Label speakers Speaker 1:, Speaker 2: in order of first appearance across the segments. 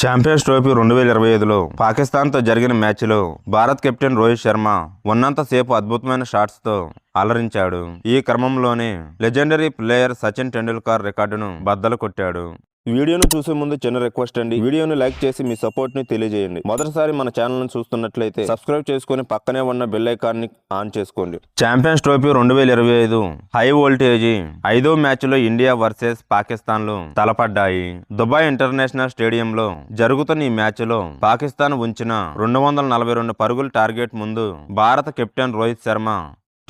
Speaker 1: Champions trophy రెండు వేల ఇరవై ఐదులో పాకిస్తాన్తో జరిగిన మ్యాచ్లో భారత్ కెప్టెన్ రోహిత్ శర్మ ఉన్నంతసేపు అద్భుతమైన షాట్స్తో అలరించాడు. ఈ క్రమంలోనే లెజెండరీ ప్లేయర్ సచిన్ టెండూల్కర్ రికార్డును బద్దలు కొట్టాడు. వీడియోను చూసే ముందు చిన్న రిక్వెస్ట్ అండి. వీడియోను లైక్ చేసి మీ సపోర్ట్ని తెలియజేయండి. మొదటిసారి మన ఛానల్ను చూస్తున్నట్లయితే సబ్స్క్రైబ్ చేసుకుని పక్కనే ఉన్న బెల్ ఐకాన్ని ఆన్ చేసుకోండి. ఛాంపియన్స్ ట్రోఫీ రెండు వేల ఇరవై ఐదు. హై వోల్టేజీ ఐదో మ్యాచ్లో ఇండియా వర్సెస్ పాకిస్తాన్లు తలపడ్డాయి. దుబాయ్ ఇంటర్నేషనల్ స్టేడియంలో జరుగుతున్న ఈ మ్యాచ్లో పాకిస్తాన్ ఉంచిన రెండు వందల నలభై రెండు పరుగుల టార్గెట్ ముందు భారత కెప్టెన్ రోహిత్ శర్మ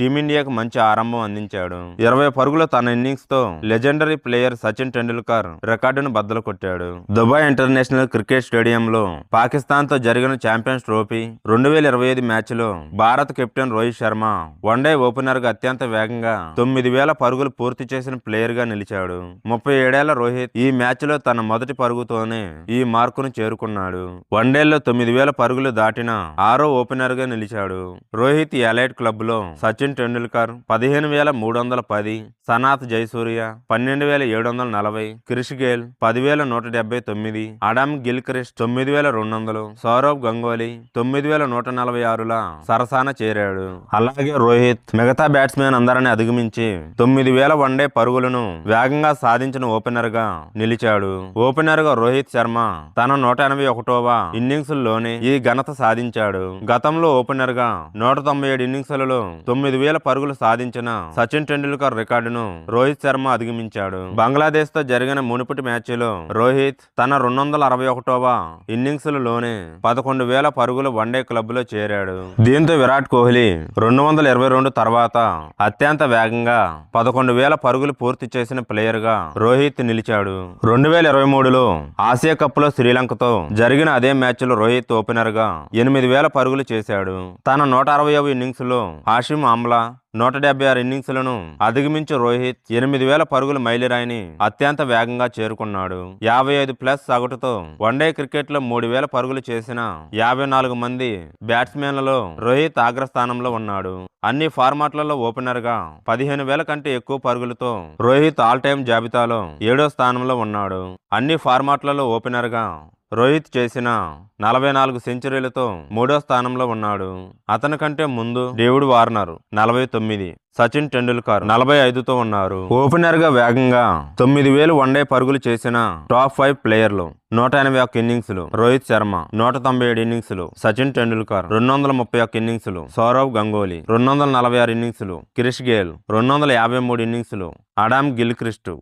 Speaker 1: టీమిండియాకు మంచి ఆరంభం అందించాడు. ఇరవై పరుగుల తన ఇన్నింగ్స్తో లెజెండరీ ప్లేయర్ సచిన్ టెండూల్కర్ రికార్డును బద్దలు కొట్టాడు. దుబాయ్ ఇంటర్నేషనల్ క్రికెట్ స్టేడియంలో పాకిస్తాన్తో జరిగిన ఛాంపియన్స్ ట్రోఫీ రెండు వేల ఇరవై ఐదు మ్యాచ్లో భారత కెప్టెన్ రోహిత్ శర్మ వన్డే ఓపెనర్గా అత్యంత వేగంగా తొమ్మిది వేల పరుగులు పూర్తి చేసిన ప్లేయర్గా నిలిచాడు. ముప్పై ఏడేళ్ళ రోహిత్ ఈ మ్యాచ్లో తన మొదటి పరుగుతోనే ఈ మార్కును చేరుకున్నాడు. వన్డేల్లో తొమ్మిది వేల పరుగులు దాటిన ఆరో ఓపెనర్గా నిలిచాడు. రోహిత్ ఎలైట్ క్లబ్లో సచిన్ టెండూల్కర్ పదిహేను వేల మూడు వందల పది సనాథ్ జయసూర్య పన్నెండు వేల ఏడు వందల నలభై క్రిష్ గేల్ పదివేల నూట డెబ్బై తొమ్మిది అడమ్ గిల్ తొమ్మిది వేల రెండు వందలు సౌరవ్ గంగోలీ తొమ్మిది వేల నూట నలభై ఆరుల సరసాన చేరాడు. అలాగే రోహిత్ మిగతా బ్యాట్స్మెన్ అందరిని అధిగమించి తొమ్మిది వేల వన్డే పరుగులను వేగంగా సాధించిన ఓపెనర్గా నిలిచాడు. ఓపెనర్గా రోహిత్ శర్మ తన నూట ఎనభై ఒకటోవ ఇన్నింగ్స్లోనే ఈ ఘనత సాధించాడు. గతంలో ఓపెనర్గా నూట తొంభై ఏడు ఇన్నింగ్స్లలో తొమ్మిది వేల పరుగులు సాధించిన సచిన్ టెండూల్కర్ రికార్డును రోహిత్ శర్మ అధిగమించాడు. బంగ్లాదేశ్తో జరిగిన మునుపటి మ్యాచ్లో రోహిత్ తన రెండు వందల అరవై ఒకటవ ఇన్నింగ్స్లోనే పదకొండు వేల పరుగులు వన్డే క్లబ్లో చేరాడు. దీంతో విరాట్ కోహ్లీ రెండు వందల ఇరవై రెండు తర్వాత అత్యంత వేగంగా పదకొండు వేల పరుగులు పూర్తి చేసిన ప్లేయర్గా రోహిత్ నిలిచాడు. రెండు వేల ఇరవై మూడులో ఆసియా కప్లో శ్రీలంకతో జరిగిన అదే మ్యాచ్లో రోహిత్ ఓపెనర్గా ఎనిమిది వేల పరుగులు చేశాడు. తన నూట అరవై ఇన్నింగ్స్లో హాషిమ్ ఆమ్లా నూట డెబ్బై ఆరు ఇన్నింగ్స్లను అధిగమించి రోహిత్ ఎనిమిది వేల పరుగుల మైలురాయిని అత్యంత వేగంగా చేరుకున్నాడు. యాభై ఐదు ప్లస్ సగటుతో వన్డే క్రికెట్లో మూడు వేల పరుగులు చేసిన యాభై నాలుగు మంది బ్యాట్స్మెన్లలో రోహిత్ అగ్రస్థానంలో ఉన్నాడు. అన్ని ఫార్మాట్లలో ఓపెనర్గా పదిహేను వేల కంటే ఎక్కువ పరుగులతో రోహిత్ ఆల్ టైమ్ జాబితాలో ఏడో స్థానంలో ఉన్నాడు. అన్ని ఫార్మాట్లలో ఓపెనర్గా రోహిత్ చేసిన నలభై నాలుగు సెంచరీలతో మూడో స్థానంలో ఉన్నాడు. అతని కంటే ముందు డేవిడ్ వార్నర్ నలభై తొమ్మిది సచిన్ టెండూల్కర్ నలభై ఐదుతో ఉన్నారు. ఓపెనర్గా వేగంగా తొమ్మిది వేలు వన్డే పరుగులు చేసిన టాప్ ఫైవ్ ప్లేయర్లు నూట ఎనభై ఒక్క ఇన్నింగ్స్లు రోహిత్ శర్మ నూట తొంభై ఏడు ఇన్నింగ్స్లు సచిన్ టెండూల్కర్ రెండు వందల ముప్పై ఒక్క ఇన్నింగ్స్లు సౌరవ్ గంగోలీ రెండు వందల నలభై ఆరు ఇన్నింగ్స్లు క్రిష్ గేల్ రెండు వందల యాభై మూడు ఇన్నింగ్స్లు అడామ్ గిల్ క్రిస్టు